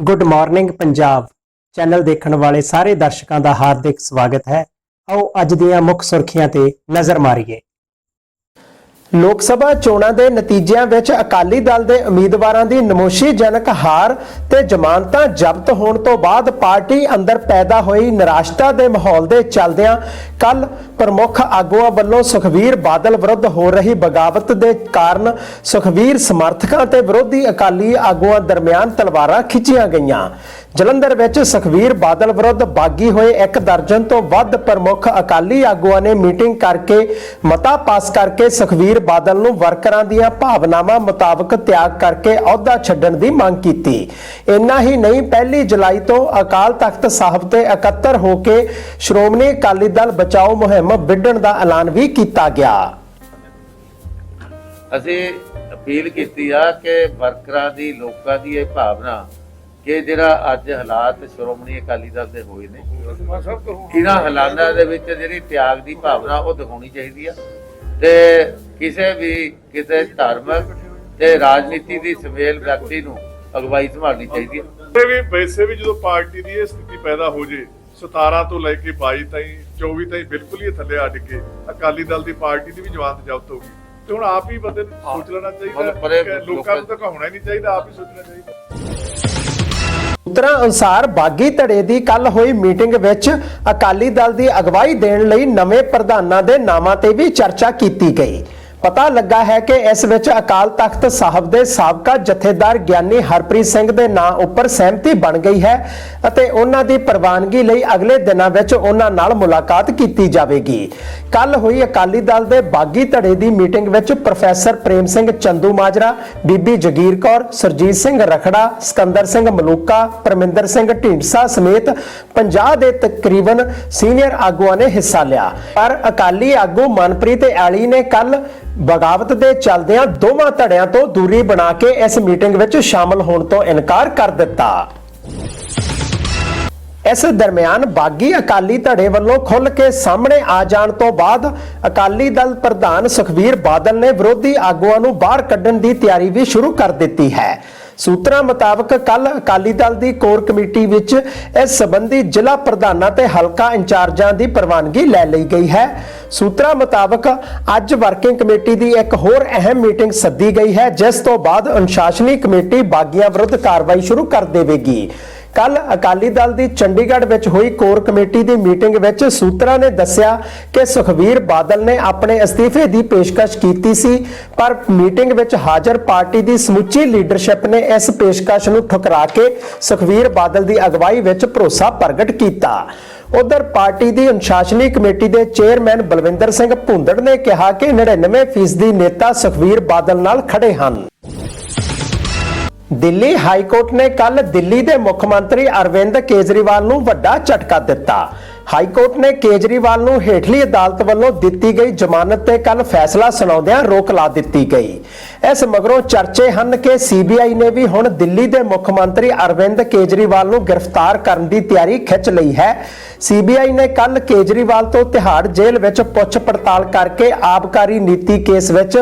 Good morning Punjab channel ਦੇਖਣ ਵਾਲੇ ਸਾਰੇ ਦਰਸ਼ਕਾਂ ਦਾ ਹਾਰਦਿਕ ਸਵਾਗਤ ਹੈ। ਆਓ ਅੱਜ ਦੀਆਂ ਮੁੱਖ ਸੁਰਖੀਆਂ ਤੇ ਨਜ਼ਰ ਮਾਰੀਏ। ਲੋਕ ਸਭਾ ਚੋਣਾਂ ਦੇ ਨਤੀਜਿਆਂ ਵਿੱਚ ਅਕਾਲੀ ਦਲ ਦੇ ਉਮੀਦਵਾਰਾਂ ਦੀ ਨਮੋਸ਼ੀਜਨਕ ਹਾਰ ਤੇ ਜ਼ਮਾਨਤਾਂ ਜ਼ਬਤ ਹੋਣ ਤੋਂ ਬਾਅਦ ਪਾਰਟੀ ਅੰਦਰ ਪੈਦਾ ਹੋਈ ਨਿਰਾਸ਼ਤਾ ਦੇ ਮਾਹੌਲ ਦੇ ਚੱਲਦਿਆਂ ਕੱਲ ਪ੍ਰਮੁੱਖ ਆਗੂਆਂ ਵੱਲੋਂ ਸੁਖਵੀਰ ਬਾਦਲ ਵਿਰੁੱਧ ਹੋ ਰਹੀ ਬਗਾਵਤ ਦੇ ਕਾਰਨ ਸੁਖਵੀਰ ਸਮਰਥਕਾਂ ਤੇ ਵਿਰੋਧੀ ਅਕਾਲੀ ਆਗੂਆਂ ਦਰਮਿਆਨ ਤਲਵਾਰਾਂ ਖਿੱਚੀਆਂ ਗਈਆਂ। ਜਲੰਧਰ ਵਿੱਚ ਸੁਖਵੀਰ ਬਾਦਲ ਵਿਰੁੱਧ ਬਾਗੀ ਹੋਏ ਇੱਕ ਦਰਜਨ ਤੋਂ ਵੱਧ ਪ੍ਰਮੁੱਖ ਅਕਾਲੀ ਆਗੂਆਂ ਨੇ ਮੀਟਿੰਗ ਕਰਕੇ ਮਤਾ ਪਾਸ ਕਰਕੇ ਸੁਖਵੀਰ ਬਾਦਲ ਨੂੰ ਵਰਕਰਾਂ ਦੀਆਂ ਭਾਵਨਾਵਾਂ ਮੁਤਾਬਕ ਤਿਆਗ ਕਰਕੇ ਅਹੁਦਾ ਛੱਡਣ ਦੀ ਮੰਗ ਕੀਤੀ। ਇੰਨਾ ਹੀ ਨਹੀਂ, ਪਹਿਲੀ ਜੁਲਾਈ ਤੋਂ ਅਕਾਲ ਤਖਤ ਸਾਹਿਬ ਤੇ ਇਕੱਤਰ ਹੋ ਕੇ ਸ਼੍ਰੋਮਣੀ ਅਕਾਲੀ ਦਲ ਬਚਾਓ ਮੁਹਿੰਮ ਵਿੱਢਣ ਦਾ ਐਲਾਨ ਵੀ ਕੀਤਾ ਗਿਆ। ਅਸੀਂ ਅਪੀਲ ਕੀਤੀ ਆ ਕਿ ਵਰਕਰਾਂ ਦੀ, ਲੋਕਾਂ ਦੀ ਇਹ ਭਾਵਨਾ ਕਿ ਜਿਹੜਾ ਅੱਜ ਹਾਲਾਤ ਸ਼੍ਰੋਮਣੀ ਅਕਾਲੀ ਦਲ ਦੇ ਹੋਏ ਨੇ ਇਹਨਾਂ ਹਾਲਾਤਾਂ ਦੇ ਵਿੱਚ ਜਿਹੜੀ ਤਿਆਗ ਦੀ ਭਾਵਨਾ ਉਹ ਦਿਖਾਉਣੀ ਚਾਹੀਦੀ ਆ। ਤੇ ਕਿਸੇ ਵੀ ਕਿਸੇ ਧਾਰਮਿਕ ਤੇ ਰਾਜਨੀਤੀ ਦੀ ਸਮੇਲ ਵਿਅਕਤੀ ਨੂੰ ਅਗਵਾਈ ਸੰਭਾਲਣੀ ਚਾਹੀਦੀ ਹੈ ਵੈਸੇ ਵੀ ਵੈਸੇ ਵੀ ਜਦੋਂ ਪਾਰਟੀ ਦੀ ਇਹ ਸਥਿਤੀ ਪੈਦਾ ਹੋ ਜੇ 17 ਤੋਂ ਲੈ ਕੇ 22 ਤਾਈਂ 24 ਤਾਈਂ ਬਿਲਕੁਲ ਹੀ ਥੱਲੇ ਆ ਡਿੱਗੇ ਅਕਾਲੀ ਦਲ ਦੀ ਪਾਰਟੀ ਦੀ ਵੀ ਜਵਾਨਤ ਜ਼ਬਤ ਹੋ ਗਈ। ਤੇ ਹੁਣ ਆਪ ਹੀ ਬੰਦੇ ਨੂੰ ਸੋਚ ਲੈਣਾ ਚਾਹੀਦਾ ਕਿ ਲੋਕਾਂ ਨੂੰ ਤਾਂ ਕਹਾਉਣਾ ਹੀ ਨਹੀਂ ਚਾਹੀਦਾ ਆਪ ਹੀ ਸੋਚਣਾ ਚਾਹੀਦਾ। ਸੂਤਰਾਂ ਅਨੁਸਾਰ ਬਾਗੀ ਧੜੇ ਦੀ ਕੱਲ ਹੋਈ ਮੀਟਿੰਗ ਵਿੱਚ ਅਕਾਲੀ ਦਲ ਦੀ ਅਗਵਾਈ ਦੇਣ ਲਈ ਨਵੇਂ ਪ੍ਰਧਾਨਾਂ ਦੇ ਨਾਮਾਂ ਤੇ ਵੀ ਚਰਚਾ ਕੀਤੀ ਗਈ। ਪਤਾ ਲੱਗਾ ਹੈ ਕਿ ਇਸ ਵਿੱਚ ਅਕਾਲ ਤਖਤ ਸਾਹਿਬ ਦੇ ਸਾਬਕਾ ਜਥੇਦਾਰ ਗਿਆਨੀ ਹਰਪ੍ਰੀਤ ਸਿੰਘ ਦੇ ਨਾਂ ਉੱਪਰ ਸਹਿਮਤੀ ਬਣ ਗਈ ਹੈ ਅਤੇ ਉਹਨਾਂ ਦੀ ਪ੍ਰਵਾਨਗੀ ਲਈ ਅਗਲੇ ਦਿਨਾਂ ਵਿੱਚ ਉਹਨਾਂ ਨਾਲ ਮੁਲਾਕਾਤ ਕੀਤੀ ਜਾਵੇਗੀ। ਕੱਲ ਹੋਈ ਅਕਾਲੀ ਦਲ ਦੇ ਬਾਗੀ ਧੜੇ ਦੀ ਮੀਟਿੰਗ ਵਿੱਚ ਪ੍ਰੋਫੈਸਰ ਪ੍ਰੇਮ ਸਿੰਘ ਚੰਦੂ ਮਾਜਰਾ, ਬੀਬੀ ਜਗੀਰ ਕੌਰ, ਸਰਜੀਤ ਸਿੰਘ ਰਖੜਾ, ਸਿਕੰਦਰ ਸਿੰਘ ਮਲੂਕਾ, ਪਰਮਿੰਦਰ ਸਿੰਘ ਢੀਂਡਸਾ ਸਮੇਤ 50 ਦੇ ਤਕਰੀਬਨ ਸੀਨੀਅਰ ਆਗੂਆਂ ਨੇ ਹਿੱਸਾ ਲਿਆ। ਪਰ ਅਕਾਲੀ ਆਗੂ ਮਨਪ੍ਰੀਤ ਐਲੀ ਨੇ ਕੱਲ ਬਗਾਵਤ ਦੇ ਚਲਦਿਆਂ ਦੋਵਾਂ ਧੜਿਆਂ ਤੋਂ ਦੂਰੀ ਬਣਾ ਕੇ ਇਸ ਮੀਟਿੰਗ ਵਿੱਚ ਸ਼ਾਮਲ ਹੋਣ ਤੋਂ ਇਨਕਾਰ ਕਰ ਦਿੱਤਾ। ਇਸ ਦਰਮਿਆਨ ਬਾਗੀ ਅਕਾਲੀ ਧੜੇ ਵੱਲੋਂ ਖੁੱਲ ਕੇ ਸਾਹਮਣੇ ਆ ਜਾਣ ਤੋਂ ਬਾਅਦ ਅਕਾਲੀ ਦਲ ਪ੍ਰਧਾਨ ਸੁਖਵੀਰ ਬਾਦਲ ਨੇ ਵਿਰੋਧੀ ਆਗੂਆਂ ਨੂੰ ਬਾਹਰ ਕੱਢਣ ਦੀ ਤਿਆਰੀ ਵੀ ਸ਼ੁਰੂ ਕਰ ਦਿੱਤੀ ਹੈ। ਸੂਤਰਾਂ ਮੁਤਾਬਕ ਕੱਲ ਅਕਾਲੀ ਦਲ ਦੀ ਕੋਰ ਕਮੇਟੀ ਵਿੱਚ ਇਸ ਸੰਬੰਧੀ ਜ਼ਿਲ੍ਹਾ ਪ੍ਰਧਾਨਾਂ ਤੇ ਹਲਕਾ ਇੰਚਾਰਜਾਂ ਦੀ ਪ੍ਰਵਾਨਗੀ ਲੈ ਲਈ ਗਈ ਹੈ। ਸੂਤਰਾਂ ਮੁਤਾਬਕ ਅੱਜ ਵਰਕਿੰਗ ਕਮੇਟੀ ਦੀ ਇੱਕ ਹੋਰ ਅਹਿਮ ਮੀਟਿੰਗ ਸੱਦੀ ਗਈ ਹੈ, ਜਿਸ ਤੋਂ ਬਾਅਦ ਅਨੁਸ਼ਾਸਨੀ ਕਮੇਟੀ ਬਾਗੀਆਂ ਵਿਰੁੱਧ ਕਾਰਵਾਈ ਸ਼ੁਰੂ ਕਰ ਦੇਵੇਗੀ। ਕੱਲ ਅਕਾਲੀ ਦਲ ਦੀ ਚੰਡੀਗੜ੍ਹ ਵਿੱਚ ਹੋਈ ਕੋਰ ਕਮੇਟੀ ਦੀ ਮੀਟਿੰਗ ਵਿੱਚ ਸੂਤਰਾਂ ਨੇ ਦੱਸਿਆ ਕਿ ਸੁਖਵੀਰ ਬਾਦਲ ਨੇ ਆਪਣੇ ਅਸਤੀਫੇ ਦੀ ਪੇਸ਼ਕਸ਼ ਕੀਤੀ ਸੀ, ਪਰ ਮੀਟਿੰਗ ਵਿੱਚ ਹਾਜ਼ਰ ਪਾਰਟੀ ਦੀ ਸਮੁੱਚੀ ਲੀਡਰਸ਼ਿਪ ਨੇ ਇਸ ਪੇਸ਼ਕਸ਼ ਨੂੰ ਠੁਕਰਾ ਕੇ ਸੁਖਵੀਰ ਬਾਦਲ ਦੀ ਅਗਵਾਈ ਵਿੱਚ ਭਰੋਸਾ ਪ੍ਰਗਟ ਕੀਤਾ। ਉਧਰ ਪਾਰਟੀ ਦੀ ਅਨੁਸ਼ਾਸਨੀ ਕਮੇਟੀ ਦੇ ਚੇਅਰਮੈਨ ਬਲਵਿੰਦਰ ਸਿੰਘ ਭੁੰਦੜ ਨੇ ਕਿਹਾ ਕਿ 99% ਨੇਤਾ ਸੁਖਵੀਰ ਬਾਦਲ ਨਾਲ ਖੜੇ ਹਨ। ਦਿੱਲੀ ਹਾਈ ਕੋਰਟ ਨੇ ਕੱਲ ਦਿੱਲੀ ਦੇ ਮੁੱਖ ਮੰਤਰੀ ਅਰਵਿੰਦ ਕੇਜਰੀਵਾਲ ਨੂੰ ਵੱਡਾ ਝਟਕਾ ਦਿੱਤਾ। ਹਾਈ ਕੋਰਟ ਨੇ ਕੇਜਰੀਵਾਲ ਨੂੰ ਹੇਠਲੀ ਅਦਾਲਤ ਵੱਲੋਂ ਦਿੱਤੀ ਗਈ ਜ਼ਮਾਨਤ ਤੇ ਕੱਲ ਫੈਸਲਾ ਸੁਣਾਉਂਦਿਆਂ ਰੋਕ ਲਾ ਦਿੱਤੀ ਗਈ। ਇਸ ਮਗਰੋਂ ਚਰਚੇ ਹਨ ਕਿ ਸੀਬੀਆਈ ਨੇ ਵੀ ਹੁਣ ਦਿੱਲੀ ਦੇ ਮੁੱਖ ਮੰਤਰੀ ਅਰਵਿੰਦ ਕੇਜਰੀਵਾਲ ਨੂੰ ਗ੍ਰਿਫਤਾਰ ਕਰਨ ਦੀ ਤਿਆਰੀ ਖਿੱਚ ਲਈ ਹੈ। ਸੀਬੀਆਈ ਨੇ ਕੱਲ ਕੇਜਰੀਵਾਲ ਤੋਂ ਤਿਹਾੜ ਜੇਲ੍ਹ ਵਿੱਚ ਪੁੱਛ ਪੜਤਾਲ ਕਰਕੇ ਆਬਕਾਰੀ ਨੀਤੀ ਕੇਸ ਵਿੱਚ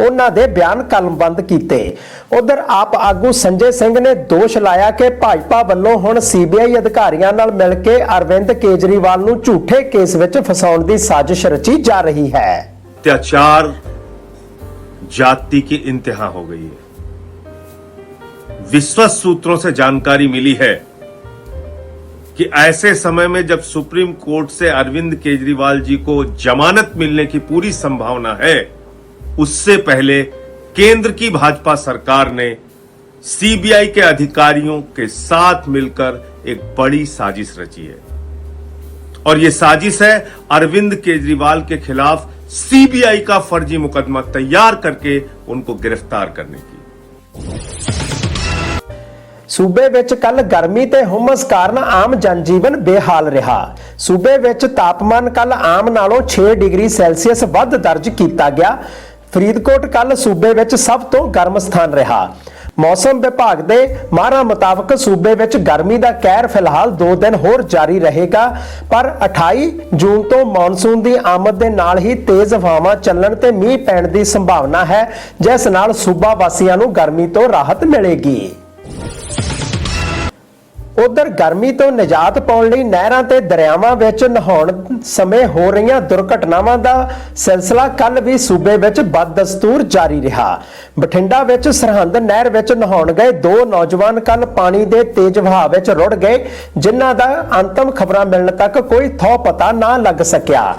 ਉਹਨਾਂ ਦੇ ਬਿਆਨ ਕਲਮਬੰਦ ਕੀਤੇ। ਉਧਰ ਆਪ ਆਗੂ ਸੰਜੇ ਸਿੰਘ ਨੇ ਦੋਸ਼ ਲਾਇਆ ਕਿ ਭਾਜਪਾ ਵੱਲੋਂ ਹੁਣ ਸੀਬੀਆਈ ਅਧਿਕਾਰੀਆਂ ਨਾਲ ਮਿਲ ਕੇ ਅਰਵਿੰਦ ਕੇਜਰੀਵਾਲ ਨੂੰ ਝੂਠੇ ਕੇਸ ਵਿੱਚ ਫਸਾਉਣ ਦੀ ਸਾਜ਼ਿਸ਼ ਰਚੀ ਜਾ ਰਹੀ ਹੈ। ਅਤਿਆਚਾਰ जाति की इंतहा हो गई है। विश्वस्त सूत्रों से जानकारी मिली है कि ऐसे समय में जब सुप्रीम कोर्ट से अरविंद केजरीवाल जी को जमानत मिलने की पूरी संभावना है, उससे पहले केंद्र की भाजपा सरकार ने सीबीआई के अधिकारियों के साथ मिलकर एक बड़ी साजिश रची है। और यह साजिश है अरविंद केजरीवाल के खिलाफ सीबीआई का फर्जी मुकदमा तैयार करके उनको गिरफ्तार करने की ਸੂਬੇ ਵਿੱਚ ਕੱਲ ਗਰਮੀ ਤੇ ਹੁਮਸ ਕਾਰਨ ਆਮ ਜਨਜੀਵਨ ਬੇਹਾਲ ਰਿਹਾ ਸੂਬੇ ਵਿੱਚ ਤਾਪਮਾਨ ਕੱਲ ਆਮ ਨਾਲੋਂ 6 ਡਿਗਰੀ ਸੈਲਸੀਅਸ ਵੱਧ ਦਰਜ ਕੀਤਾ ਗਿਆ ਫਰੀਦਕੋਟ ਕੱਲ ਸੂਬੇ ਵਿੱਚ ਸਭ ਤੋਂ ਗਰਮ ਸਥਾਨ ਰਿਹਾ ਮੌਸਮ ਵਿਭਾਗ ਦੇ ਮਾਹਰਾਂ ਮੁਤਾਬਕ ਸੂਬੇ ਵਿੱਚ ਗਰਮੀ ਦਾ ਕਹਿਰ ਫਿਲਹਾਲ 2 ਦਿਨ ਹੋਰ ਜਾਰੀ ਰਹੇਗਾ, ਪਰ 28 ਜੂਨ ਤੋਂ ਮੌਨਸੂਨ ਦੀ ਆਮਦ ਦੇ ਨਾਲ ਹੀ ਤੇਜ਼ ਹਵਾਵਾਂ ਚੱਲਣ ਤੇ ਮੀਂਹ ਪੈਣ ਦੀ ਸੰਭਾਵਨਾ ਹੈ, ਜਿਸ ਨਾਲ ਸੂਬਾ ਵਾਸੀਆਂ ਨੂੰ ਗਰਮੀ ਤੋਂ ਰਾਹਤ ਮਿਲੇਗੀ। ਉਧਰ ਗਰਮੀ ਤੋਂ ਨਿਜਾਤ ਪਾਉਣ ਲਈ ਨਹਿਰਾਂ ਤੇ ਦਰਿਆਵਾਂ ਵਿੱਚ ਨਹਾਉਣ ਸਮੇਂ ਹੋ ਰਹੀਆਂ ਦੁਰਘਟਨਾਵਾਂ ਦਾ ਸਿਲਸਿਲਾ ਕੱਲ ਵੀ ਸੂਬੇ ਵਿੱਚ ਬਦਦਸਤੂਰ ਜਾਰੀ ਰਿਹਾ। ਬਠਿੰਡਾ ਵਿੱਚ ਸਰਹੰਦ ਨਹਿਰ ਵਿੱਚ ਨਹਾਉਣ ਗਏ ਦੋ ਨੌਜਵਾਨ ਕੱਲ ਪਾਣੀ ਦੇ ਤੇਜ਼ ਵਹਾਅ ਵਿੱਚ ਰੁੜ ਗਏ, ਜਿਨ੍ਹਾਂ ਦਾ ਅੰਤਮ ਖਬਰਾਂ ਮਿਲਣ ਤੱਕ ਕੋਈ ਥੋ ਪਤਾ ਨਾ ਲੱਗ ਸਕਿਆ।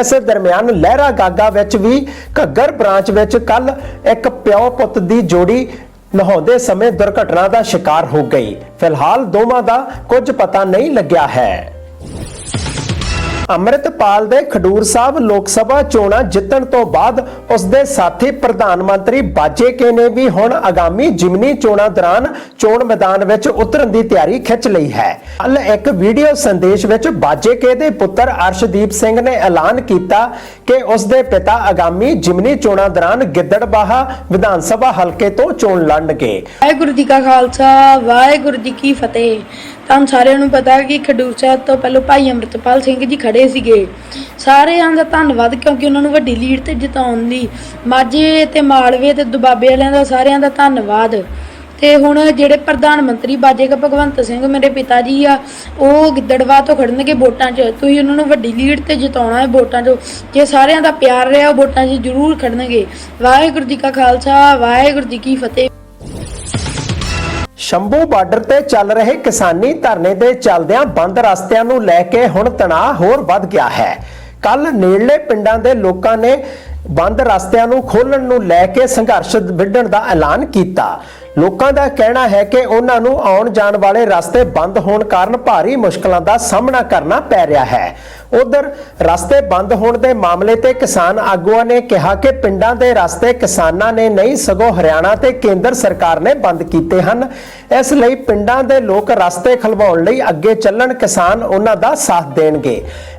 ਇਸੇ ਦਰਮਿਆਨ ਲਹਿਰਾ ਗਾਗਾ ਵਿੱਚ ਵੀ ਘੱਗਰ ਬ੍ਰਾਂਚ ਵਿੱਚ ਕੱਲ ਇੱਕ ਪਿਓ ਪੁੱਤ ਦੀ ਜੋੜੀ ਨਹਾਉਂਦੇ ਸਮੇਂ ਦੁਰਘਟਨਾ ਦਾ ਸ਼ਿਕਾਰ ਹੋ ਗਈ। ਫਿਲਹਾਲ ਦੋਵਾਂ ਦਾ ਕੁਝ ਪਤਾ ਨਹੀਂ ਲੱਗਿਆ ਹੈ। ਅੰਮ੍ਰਿਤਪਾਲ ਦੇ ਖਡੂਰ ਸਾਹਿਬ ਲੋਕ ਸਭਾ ਚੋਣਾਂ ਜਿੱਤਣ ਤੋਂ ਬਾਅਦ ਉਸ ਦੇ ਸਾਥੀ ਪ੍ਰਧਾਨ ਮੰਤਰੀ ਬਾਜੇਕੇ ਨੇ ਵੀ ਹੁਣ ਆਗਾਮੀ ਜਿਮਨੀ ਚੋਣਾਂ ਦੌਰਾਨ ਚੋਣ ਮੈਦਾਨ ਵਿੱਚ ਉਤਰਨ ਦੀ ਤਿਆਰੀ ਖਿੱਚ ਲਈ ਹੈ। ਕੱਲ ਇੱਕ ਵੀਡੀਓ ਸੰਦੇਸ਼ ਵਿੱਚ ਬਾਜੇਕੇ ਦੇ ਪੁੱਤਰ ਅਰਸ਼ਦੀਪ ਸਿੰਘ ਨੇ ਐਲਾਨ ਕੀਤਾ ਕਿ ਉਸ ਦੇ ਪਿਤਾ ਆਗਾਮੀ ਜਿਮਨੀ ਚੋਣਾਂ ਦੌਰਾਨ ਗਿੱਦੜਬਾਹਾ ਵਿਧਾਨ ਸਭਾ ਹਲਕੇ ਤੋਂ ਚੋਣ ਲੜਨਗੇ। ਵਾਹਿਗੁਰੂ ਜੀ ਕਾ ਖਾਲਸਾ, ਵਾਹਿਗੁਰੂ ਜੀ ਕੀ ਫਤਿਹ। ਤੁਹਾਨੂੰ ਸਾਰਿਆਂ ਨੂੰ ਪਤਾ ਕਿ ਖਡੂਰ ਸਾਹਿਬ ਤੋਂ ਪਹਿਲਾਂ ਭਾਈ ਅੰਮ੍ਰਿਤਪਾਲ ਸਿੰਘ ਜੀ ਖੜੇ ਸੀਗੇ। ਸਾਰਿਆਂ ਦਾ ਧੰਨਵਾਦ ਕਿਉਂਕਿ ਉਹਨਾਂ ਨੂੰ ਵੱਡੀ ਲੀਡ ਤੇ ਜਿਤਾਉਣ ਲਈ ਮਾਝੇ ਤੇ ਮਾਲਵੇ ਤੇ ਦੁਬਾਬੇ ਵਾਲਿਆਂ ਦਾ ਸਾਰਿਆਂ ਦਾ ਧੰਨਵਾਦ। ਤੇ ਹੁਣ ਜਿਹੜੇ ਪ੍ਰਧਾਨ ਮੰਤਰੀ ਬਾਜੇਗਾ ਭਗਵੰਤ ਸਿੰਘ ਮੇਰੇ ਪਿਤਾ ਜੀ ਆ, ਉਹ ਗਿੱਦੜਵਾ ਤੋਂ ਖੜਨਗੇ ਵੋਟਾਂ 'ਚ। ਤੁਸੀਂ ਉਹਨਾਂ ਨੂੰ ਵੱਡੀ ਲੀਡ ਤੇ ਜਿਤਾਉਣਾ ਹੈ ਵੋਟਾਂ 'ਚ। ਜੇ ਸਾਰਿਆਂ ਦਾ ਪਿਆਰ ਰਿਹਾ, ਉਹ ਵੋਟਾਂ 'ਚ ਜ਼ਰੂਰ ਖੜਨਗੇ। ਵਾਹਿਗੁਰੂ ਜੀ ਕਾ ਖਾਲਸਾ, ਵਾਹਿਗੁਰੂ ਜੀ ਕੀ ਫਤਿਹ। ਸ਼ੰਭੂ ਬਾਰਡਰ ਤੇ ਚੱਲ ਰਹੇ ਕਿਸਾਨੀ ਧਰਨੇ ਦੇ ਚੱਲਦਿਆਂ ਬੰਦ ਰਸਤਿਆਂ ਨੂੰ ਲੈ ਕੇ ਹੁਣ ਤਣਾਅ ਹੋਰ ਵੱਧ ਗਿਆ ਹੈ। ਕੱਲ ਨੇੜਲੇ ਪਿੰਡਾਂ ਦੇ ਲੋਕਾਂ ਨੇ ਬੰਦ ਰਸਤਿਆਂ ਨੂੰ ਖੋਲਣ ਨੂੰ ਲੈ ਕੇ ਸੰਘਰਸ਼ ਵਿੱਢਣ ਦਾ ਐਲਾਨ ਕੀਤਾ। ਲੋਕਾਂ ਦਾ ਕਹਿਣਾ ਹੈ ਕਿ ਉਹਨਾਂ ਨੂੰ ਆਉਣ ਜਾਣ ਵਾਲੇ ਰਸਤੇ ਬੰਦ ਹੋਣ ਕਾਰਨ ਭਾਰੀ ਮੁਸ਼ਕਲਾਂ ਦਾ ਸਾਹਮਣਾ ਕਰਨਾ ਪੈ ਰਿਹਾ ਹੈ। ਉਧਰ ਰਸਤੇ ਬੰਦ ਹੋਣ ਦੇ ਮਾਮਲੇ ਤੇ ਕਿਸਾਨ ਆਗੂਆਂ ਨੇ ਕਿਹਾ ਕਿ ਪਿੰਡਾਂ ਦੇ ਰਸਤੇ ਕਿਸਾਨਾਂ ਨੇ ਨਹੀਂ ਸਗੋਂ ਹਰਿਆਣਾ ਤੇ ਕੇਂਦਰ ਸਰਕਾਰ ਨੇ ਬੰਦ ਕੀਤੇ ਹਨ। ਇਸ ਲਈ ਪਿੰਡਾਂ ਦੇ ਲੋਕ ਰਸਤੇ ਖਲਵਾਉਣ ਲਈ ਅੱਗੇ ਚੱਲਣ ਕਿਸਾਨ ਉਹਨਾਂ ਦਾ ਸਾਥ ਦੇਣਗੇ।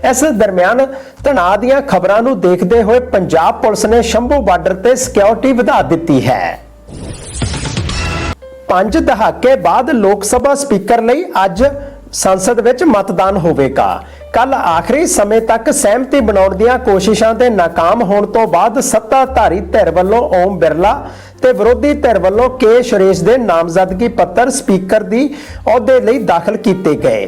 ਇਸ ਦਰਮਿਆਨ ਤਣਾਅ ਦੀਆਂ ਖਬਰਾਂ ਨੂੰ ਦੇਖਦੇ ਹੋਏ ਪੰਜਾਬ ਪੁਲਿਸ ਨੇ ਸ਼ੰਭੂ ਬਾਰਡਰ ਤੇ ਸਿਕਿਉਰਿਟੀ ਵਧਾ ਦਿੱਤੀ ਹੈ। ਪੰਜ ਦਹਾਕੇ ਬਾਅਦ ਲੋਕ ਸਭਾ ਸਪੀਕਰ ਲਈ ਅੱਜ ਸੰਸਦ ਵਿੱਚ ਮਤਦਾਨ ਹੋਵੇਗਾ। ਕੱਲ ਆਖਰੀ ਸਮੇਂ ਤੱਕ ਸਹਿਮਤੀ ਬਣਾਉਣ ਦੀਆਂ ਕੋਸ਼ਿਸ਼ਾਂ ਦੇ ਨਾਕਾਮ ਹੋਣ ਤੋਂ ਬਾਅਦ ਸੱਤਾਧਾਰੀ ਧਿਰ ਵੱਲੋਂ ਓਮ ਬਿਰਲਾ ਤੇ ਵਿਰੋਧੀ ਧਿਰ ਵੱਲੋਂ ਕੇ ਸੁਰੇਸ਼ ਦੇ ਨਾਮਜ਼ਦਗੀ ਪੱਤਰ ਸਪੀਕਰ ਦੀ ਅਹੁਦੇ ਲਈ ਦਾਖਲ ਕੀਤੇ ਗਏ।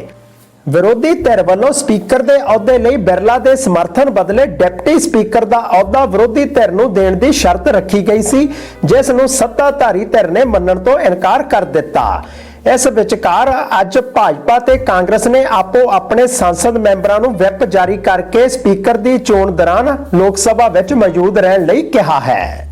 ਵਿਰੋਧੀ ਧਿਰ ਵੱਲੋਂ ਸਪੀਕਰ ਦੇ ਅਹੁਦੇ ਲਈ ਬਿਰਲਾ ਦੇ ਸਮਰਥਨ ਬਦਲੇ ਡਿਪਟੀ ਸਪੀਕਰ ਦਾ ਅਹੁਦਾ ਵਿਰੋਧੀ ਧਿਰ ਨੂੰ ਦੇਣ ਦੀ ਸ਼ਰਤ ਰੱਖੀ ਗਈ ਸੀ, ਜਿਸ ਨੂੰ ਸੱਤਾਧਾਰੀ ਧਿਰ ਨੇ ਮੰਨਣ ਤੋਂ ਇਨਕਾਰ ਕਰ ਦਿੱਤਾ। ਇਸ ਵਿਚਕਾਰ ਅੱਜ ਭਾਜਪਾ ਤੇ ਕਾਂਗਰਸ ਨੇ ਆਪੋ ਆਪਣੇ ਸੰਸਦ ਮੈਂਬਰਾਂ ਨੂੰ ਵਿਪ ਜਾਰੀ ਕਰਕੇ ਸਪੀਕਰ ਦੀ ਚੋਣ ਦੌਰਾਨ ਲੋਕ ਸਭਾ ਵਿੱਚ ਮੌਜੂਦ ਰਹਿਣ ਲਈ ਕਿਹਾ ਹੈ।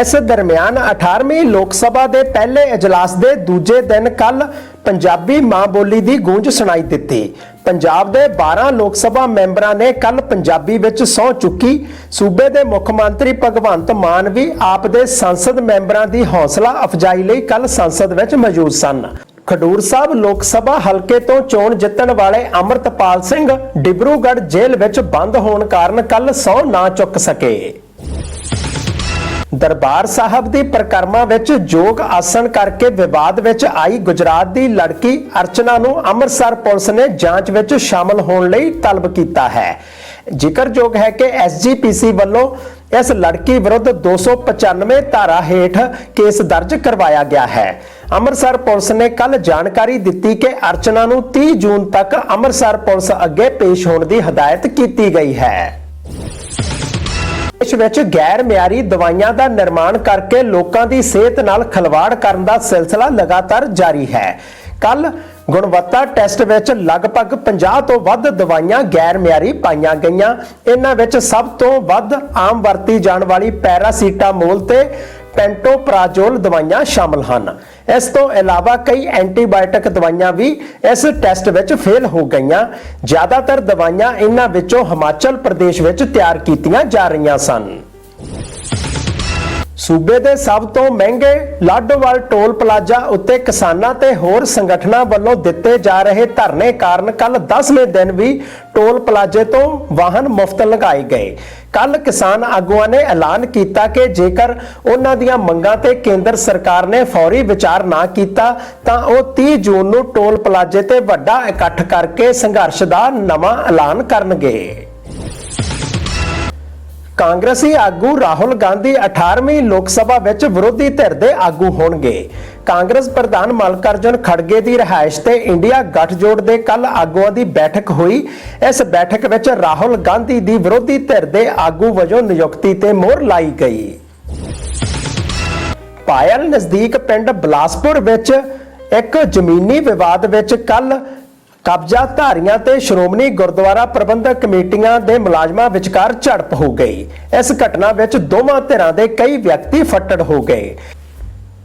ਇਸ ਦਰਮਿਆਨ 18ਵੀਂ ਲੋਕ ਸਭਾ ਦੇ ਪਹਿਲੇ ਇਜਲਾਸ ਦੇ ਦੂਜੇ ਦਿਨ ਕੱਲ ਪੰਜਾਬੀ ਮਾਂ ਬੋਲੀ ਦੀ ਗੂੰਜ ਸੁਣਾਈ ਦਿੱਤੀ। ਪੰਜਾਬ ਦੇ 12 ਲੋਕ ਸਭਾ ਮੈਂਬਰਾਂ ਨੇ ਕੱਲ ਪੰਜਾਬੀ ਵਿੱਚ ਸਹੁੰ ਚੁੱਕੀ। ਸੂਬੇ ਦੇ ਮੁੱਖ ਮੰਤਰੀ ਭਗਵੰਤ ਮਾਨ ਵੀ ਆਪ ਦੇ ਸੰਸਦ ਮੈਂਬਰਾਂ ਦੀ ਹੌਸਲਾ ਅਫਜਾਈ ਲਈ ਕੱਲ ਸੰਸਦ ਵਿੱਚ ਮੌਜੂਦ ਸਨ। ਖਡੂਰ ਸਾਹਿਬ ਲੋਕ ਸਭਾ ਹਲਕੇ ਤੋਂ ਚੋਣ ਜਿੱਤਣ ਵਾਲੇ ਅਮਰਤਪਾਲ ਸਿੰਘ ਡਿਬਰੂਗੜ੍ਹ ਜੇਲ੍ਹ ਵਿੱਚ ਬੰਦ ਹੋਣ ਕਾਰਨ ਕੱਲ ਸਹੁੰ ਨਾ ਚੁੱਕ ਸਕੇ। ਦਰਬਾਰ ਸਾਹਿਬ ਦੀ ਪ੍ਰਕਰਮਾ ਵਿੱਚ ਯੋਗ ਆਸਣ ਕਰਕੇ ਵਿਵਾਦ ਵਿੱਚ ਆਈ ਗੁਜਰਾਤ ਦੀ ਲੜਕੀ ਅਰਚਨਾ ਨੂੰ ਅੰਮ੍ਰਿਤਸਰ ਪੁਲਿਸ ਨੇ ਜਾਂਚ ਵਿੱਚ ਸ਼ਾਮਲ ਹੋਣ ਲਈ ਤਲਬ ਕੀਤਾ ਹੈ। ਜ਼ਿਕਰਯੋਗ ਹੈ ਕਿ ਐਸਜੀਪੀਸੀ ਵੱਲੋਂ ਇਸ ਲੜਕੀ ਵਿਰੁੱਧ 295 ਧਾਰਾ ਹੇਠ ਕੇਸ ਦਰਜ ਕਰਵਾਇਆ ਗਿਆ ਹੈ। ਅੰਮ੍ਰਿਤਸਰ ਪੁਲਿਸ ਨੇ ਕੱਲ ਜਾਣਕਾਰੀ ਦਿੱਤੀ ਕਿ ਅਰਚਨਾ ਨੂੰ 30 ਜੂਨ ਤੱਕ ਅੰਮ੍ਰਿਤਸਰ ਪੁਲਿਸ ਅੱਗੇ ਪੇਸ਼ ਹੋਣ ਦੀ ਹਦਾਇਤ ਕੀਤੀ ਗਈ ਹੈ। ਦੇਸ਼ ਵਿੱਚ ਗੈਰ ਮਿਆਰੀ ਦਵਾਈਆਂ ਦਾ ਨਿਰਮਾਣ ਕਰਕੇ ਲੋਕਾਂ ਦੀ ਸਿਹਤ ਨਾਲ ਖਿਲਵਾੜ ਕਰਨ ਦਾ ਸਿਲਸਿਲਾ ਲਗਾਤਾਰ ਜਾਰੀ ਹੈ। ਕੱਲ ਗੁਣਵੱਤਾ ਟੈਸਟ ਵਿੱਚ ਲਗਭਗ 50 ਤੋਂ ਵੱਧ ਦਵਾਈਆਂ ਗੈਰ ਮਿਆਰੀ ਪਾਈਆਂ ਗਈਆਂ। ਇਹਨਾਂ ਵਿੱਚ ਸਭ ਤੋਂ ਵੱਧ ਆਮ ਵਰਤੀ ਜਾਣ ਵਾਲੀ ਪੈਰਾਸੀਟਾਮੋਲ ਤੇ ਪੈਂਟੋਪਰਾਜ਼ੋਲ ਦਵਾਈਆਂ ਸ਼ਾਮਲ ਹਨ। ਇਸ ਤੋਂ ਇਲਾਵਾ ਕਈ ਐਂਟੀਬਾਇਓਟਿਕ ਦਵਾਈਆਂ ਵੀ ਇਸ ਟੈਸਟ ਵਿੱਚ ਫੇਲ ਹੋ ਗਈਆਂ। ਜ਼ਿਆਦਾਤਰ ਦਵਾਈਆਂ ਇਹਨਾਂ ਵਿੱਚੋਂ ਹਿਮਾਚਲ ਪ੍ਰਦੇਸ਼ ਵਿੱਚ ਤਿਆਰ ਕੀਤੀਆਂ ਜਾ ਰਹੀਆਂ ਸਨ। ਸੂਬੇ ਦੇ ਸਭ ਤੋਂ ਮਹਿੰਗੇ ਲਾਡੋਵਾਲ ਟੋਲ ਪਲਾਜ਼ਾ ਉੱਤੇ ਕਿਸਾਨਾਂ ਤੇ ਹੋਰ ਸੰਗਠਨਾਂ ਵੱਲੋਂ ਦਿੱਤੇ ਜਾ ਰਹੇ ਧਰਨੇ ਕਾਰਨ ਕੱਲ 10ਵੇਂ ਦਿਨ ਵੀ ਟੋਲ ਪਲਾਜ਼ੇ ਤੋਂ ਵਾਹਨ ਮੁਫਤ ਲਗਾਏ ਗਏ। ਕੱਲ ਕਿਸਾਨ ਆਗੂਆਂ ਨੇ ਐਲਾਨ ਕੀਤਾ ਕਿ ਜੇਕਰ ਉਹਨਾਂ ਦੀਆਂ ਮੰਗਾਂ ਤੇ ਕੇਂਦਰ ਸਰਕਾਰ ਨੇ ਫੌਰੀ ਵਿਚਾਰ ਨਾ ਕੀਤਾ, ਤਾਂ ਉਹ 30 ਜੂਨ ਨੂੰ ਟੋਲ ਪਲਾਜ਼ੇ ਤੇ ਵੱਡਾ ਇਕੱਠ ਕਰਕੇ ਸੰਘਰਸ਼ ਦਾ ਨਵਾਂ ਐਲਾਨ ਕਰਨਗੇ। ਕਾਂਗਰਸੀ ਆਗੂ ਰਾਹੁਲ ਗਾਂਧੀ 18ਵੀਂ ਲੋਕ ਸਭਾ ਵਿੱਚ ਵਿਰੋਧੀ ਧਿਰ ਦੇ ਆਗੂ ਹੋਣਗੇ। ਕਾਂਗਰਸ ਪ੍ਰਧਾਨ ਮਲਕਰਜਨ ਖੜਗੇ ਦੀ ਰਿਹਾਇਸ਼ ਤੇ ਇੰਡੀਆ ਗੱਠਜੋੜ ਦੇ ਕੱਲ ਆਗੂਆਂ ਦੀ ਬੈਠਕ ਹੋਈ। ਇਸ ਬੈਠਕ ਵਿੱਚ ਰਾਹੁਲ ਗਾਂਧੀ ਦੀ ਵਿਰੋਧੀ ਧਿਰ ਦੇ ਆਗੂ ਵਜੋਂ ਨਿਯੁਕਤੀ ਤੇ ਮੋਹਰ ਲਾਈ ਗਈ। ਪਾਇਲ ਨਜ਼ਦੀਕ ਪਿੰਡ ਬਲਾਸਪੁਰ ਵਿੱਚ ਇੱਕ ਜ਼ਮੀਨੀ ਵਿਵਾਦ ਵਿੱਚ ਕੱਲ ਕਬਜ਼ਾ ਧਾਰੀਆਂ ਤੇ ਸ਼੍ਰੋਮਣੀ ਗੁਰਦੁਆਰਾ ਪ੍ਰਬੰਧਕ ਕਮੇਟੀਆਂ ਦੇ ਮੁਲਾਜ਼ਮਾਂ ਵਿਚਕਾਰ ਝੜਪ ਹੋ ਗਈ। ਇਸ ਘਟਨਾ ਵਿੱਚ ਦੋਵਾਂ ਧਿਰਾਂ ਦੇ ਕਈ ਵਿਅਕਤੀ ਫੱਟੜ ਹੋ ਗਏ।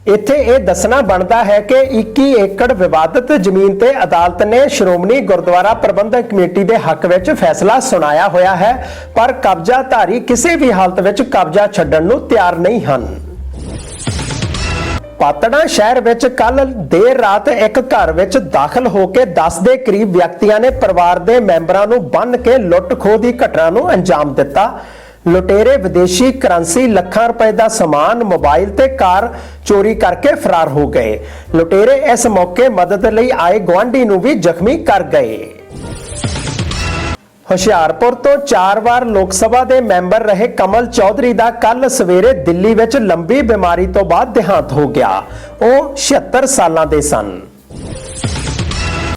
ਇੱਥੇ ਇਹ ਦੱਸਣਾ ਬਣਦਾ ਹੈ ਕਿ 21 ਏਕੜ ਵਿਵਾਦਤ ਜ਼ਮੀਨ ਤੇ ਅਦਾਲਤ ਨੇ ਸ਼੍ਰੋਮਣੀ ਗੁਰਦੁਆਰਾ ਪ੍ਰਬੰਧਕ ਕਮੇਟੀ ਦੇ ਹੱਕ ਵਿੱਚ ਫੈਸਲਾ ਸੁਣਾਇਆ ਹੋਇਆ ਹੈ, ਪਰ ਕਬਜ਼ਾਧਾਰੀ ਕਿਸੇ ਵੀ ਹਾਲਤ ਵਿੱਚ ਕਬਜ਼ਾ ਛੱਡਣ ਨੂੰ ਤਿਆਰ ਨਹੀਂ ਹਨ। ਪਾਤੜਾ ਸ਼ਹਿਰ ਵਿੱਚ ਕੱਲ ਦੇਰ ਰਾਤ ਇੱਕ ਘਰ ਵਿੱਚ ਦਾਖਲ ਹੋ ਕੇ 10 ਦੇ ਕਰੀਬ ਵਿਅਕਤੀਆਂ ਨੇ ਪਰਿਵਾਰ ਦੇ ਮੈਂਬਰਾਂ ਨੂੰ ਬੰਨ੍ਹ ਕੇ ਲੁੱਟ-ਖੋਹ ਦੀ ਘਟਨਾ ਨੂੰ ਅੰਜਾਮ ਦਿੱਤਾ। ਲੁਟੇਰੇ ਵਿਦੇਸ਼ੀ ਕਰੰਸੀ ਲੱਖਾਂ ਰੁਪਏ ਦਾ ਸਮਾਨ, ਮੋਬਾਈਲ ਤੇ ਕਾਰ ਚੋਰੀ ਕਰਕੇ ਫਰਾਰ ਹੋ ਗਏ। ਲੁਟੇਰੇ ਇਸ ਮੌਕੇ ਮਦਦ ਲਈ ਆਏ ਗਵਾਂਢੀ ਨੂੰ ਵੀ ਜ਼ਖਮੀ ਕਰ ਗਏ। ਹੁਸ਼ਿਆਰਪੁਰ ਤੋਂ ਚਾਰ ਵਾਰ ਲੋਕ ਸਭਾ ਦੇ ਮੈਂਬਰ ਰਹੇ ਕਮਲ ਚੌਧਰੀ ਦਾ ਕੱਲ ਸਵੇਰੇ ਦਿੱਲੀ ਵਿੱਚ ਲੰਬੀ ਬਿਮਾਰੀ ਤੋਂ ਬਾਅਦ ਦੇਹਾਂਤ ਹੋ ਗਿਆ। ਉਹ 76 ਸਾਲਾਂ ਦੇ ਸਨ।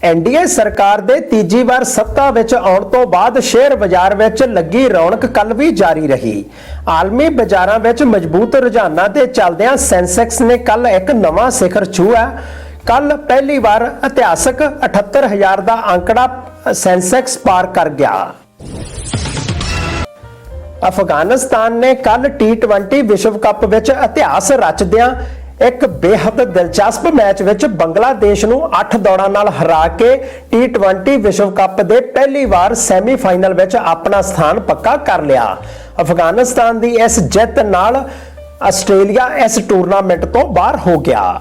ਐਨਡੀਏ ਸਰਕਾਰ ਦੇ ਤੀਜੀ ਵਾਰ ਸੱਤਾ ਵਿੱਚ ਆਉਣ ਤੋਂ ਬਾਅਦ ਸ਼ੇਅਰ ਬਾਜ਼ਾਰ ਵਿੱਚ ਲੱਗੀ ਰੌਣਕ ਕੱਲ ਵੀ ਜਾਰੀ ਰਹੀ। ਆਲਮੀ ਬਾਜ਼ਾਰਾਂ ਵਿੱਚ ਮਜ਼ਬੂਤ ਰੁਝਾਨਾਂ ਦੇ ਚੱਲਦਿਆਂ ਸੈਂਸੈਕਸ ਨੇ ਕੱਲ ਇੱਕ ਨਵਾਂ ਸਿਖਰ ਛੂਆ ਕੱਲ ਪਹਿਲੀ ਵਾਰ ਇਤਿਹਾਸਕ 78000 ਦਾ ਅੰਕੜਾ ਸੈਂਸੈਕਸ ਪਾਰ ਕਰ ਗਿਆ। ਅਫਗਾਨਿਸਤਾਨ ਨੇ ਕੱਲ T20 ਵਿਸ਼ਵ ਕੱਪ ਵਿੱਚ ਇਤਿਹਾਸ ਰਚਦਿਆਂ ਇੱਕ ਬੇਹੱਦ ਦਿਲਚਸਪ ਮੈਚ ਵਿੱਚ ਬੰਗਲਾਦੇਸ਼ ਨੂੰ 8 ਦੌੜਾਂ ਨਾਲ ਹਰਾ ਕੇ T20 ਵਿਸ਼ਵ ਕੱਪ ਦੇ ਪਹਿਲੀ ਵਾਰ ਸੈਮੀਫਾਈਨਲ ਵਿੱਚ ਆਪਣਾ ਸਥਾਨ ਪੱਕਾ ਕਰ ਲਿਆ। ਅਫਗਾਨਿਸਤਾਨ ਦੀ ਇਸ ਜਿੱਤ ਨਾਲ ਆਸਟ੍ਰੇਲੀਆ ਇਸ ਟੂਰਨਾਮੈਂਟ ਤੋਂ ਬਾਹਰ ਹੋ ਗਿਆ।